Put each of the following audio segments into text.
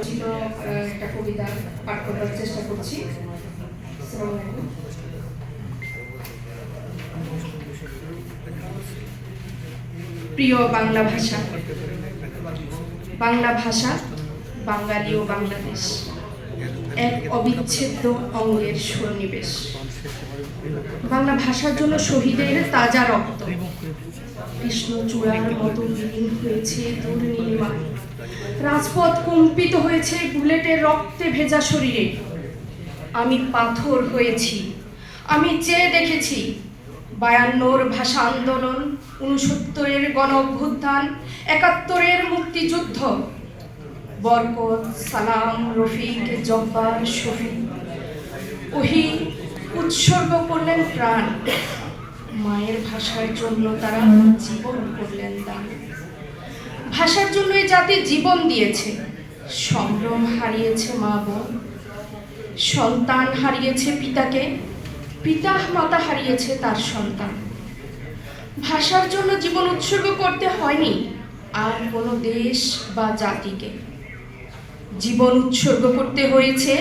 রচিত একটা কবিতা পাঠ করার চেষ্টা করছি। প্রিয় বাংলা ভাষা বাংলা ভাষা, বাঙালি ও বাংলাদেশ, এক অবিচ্ছেদ্য অঙ্গের সন্নিবেশ। বাংলা ভাষার জন্য শহীদের তাজা রক্ত কৃষ্ণচূড়ার মতো বিলীন হয়েছে দুর্নীলিমা রাজপথ কম্পিত হয়েছে বুলেটের রক্তে ভেজা শরীরে। আমি পাথর হয়েছি। আমি চেয়ে দেখেছি বায়ান্নর ভাষা আন্দোলন উনসত্তরের গণ অভ্যুত্থান, একাত্তরের মুক্তিযুদ্ধ। বরকত, সালাম, রফিক, জব্বার, শফিক। ওহি, উৎসর্গ করলেন প্রাণ। মায়ের ভাষার জন্য তারা জীবন করলেন দান। ভাষার জন্য এই জাতি জীবন দিয়েছে। সম্ভ্রম হারিয়েছে মা বোন, সন্তান হারিয়েছে পিতাকে, পিতা মাতা হারিয়েছে তার সন্তান। ভাষার জন্য জীবন উৎসর্গ করতে হয়নি আর কোনো দেশ বা জাতিকে। জীবন উৎসর্গ করতে হয়েছে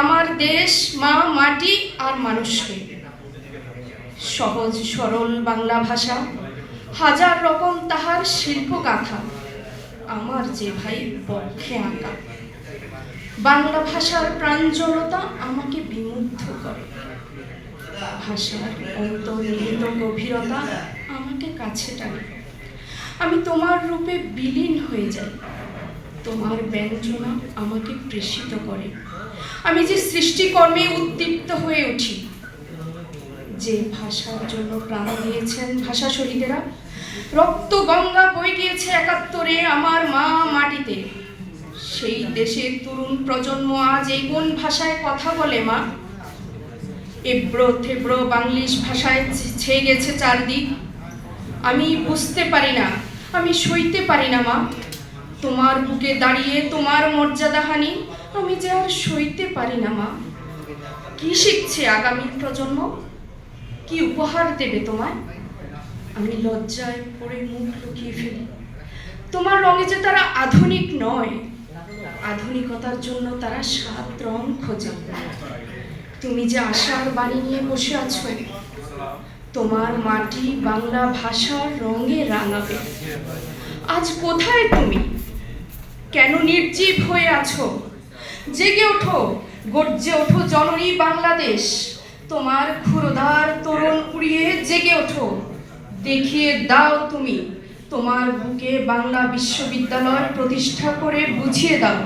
আমার দেশ, মা, মাটি আর মানুষকে। সহজ সরল বাংলা ভাষা, হাজার রকম তাহার শিল্পগাথা। আমার যে ভাই পক্ষে আঁকা। বাংলা ভাষার প্রাঞ্জলতা আমাকে বিমুগ্ধ করে। ভাষার অন্তর্নিহিত গভীরতা আমাকে কাছে টানে। আমি তোমার রূপে বিলীন হয়ে যাই। তোমার ব্যঞ্জনা আমাকে প্রেষিত করে। আমি যে সৃষ্টিকর্মে উদ্দীপ্ত হয়ে উঠি। যে ভাষার জন্য প্রাণ দিয়েছেন ভাষা শহীদেরা রক্ত গঙ্গা বয়ে গিয়েছে একাত্তরে আমার মা মাটিতে। সেই দেশের তরুণ প্রজন্ম আজ এই কোন ভাষায় কথা বলে মা। এব্রো থেব্রো বাংলিশ ভাষায় ছেয়ে গেছে চারদিক। আমি বুঝতে পারি না, আমি সইতে পারি না মা। তোমার বুকে দাঁড়িয়ে তোমার মর্যাদাহানি আমি যে আর সইতে পারি না মা। কি শিখছে আগামী প্রজন্ম? কি উপহার দেবে তোমায়? আমি লজ্জায় পড়ে মুখ লুকিয়ে ফেলি। তোমার রঙে যে তারা আধুনিক নয়, আধুনিকতার জন্য তারা সাত রং খোঁজে। তুমি যে আশার বাণী নিয়ে বসে আছো, তোমার মাটি বাংলা ভাষার রঙে রাঙাবে। আজ কোথায় তুমি? কেন নির্জীব হয়ে আছো? জেগে ওঠো, গর্জে ওঠো জননী বাংলাদেশ। তোমার ক্ষুরধার তরুণ উড়িয়ে জেগে ওঠো। দেখিয়ে দাও তুমি। তোমার বুকে বাংলা বিশ্ববিদ্যালয় প্রতিষ্ঠা করে বুঝিয়ে দাও।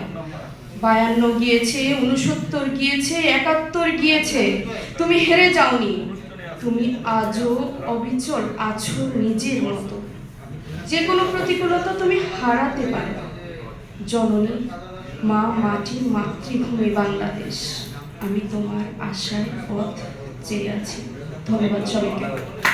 বায়ান্ন গিয়েছে উনসত্তর গিয়েছে, একাত্তর গিয়েছে। তুমি হেরে যাওনি। তুমি আজও অবিচল আছো নিজের মতো। যে কোনো প্রতিকূলতা তুমি হারাতে পারো। জননী, মা মাটি মাতৃভূমি বাংলাদেশ। আমি তোমার আশার পথ চেয়ে আছি। ধন্যবাদ সবাইকে।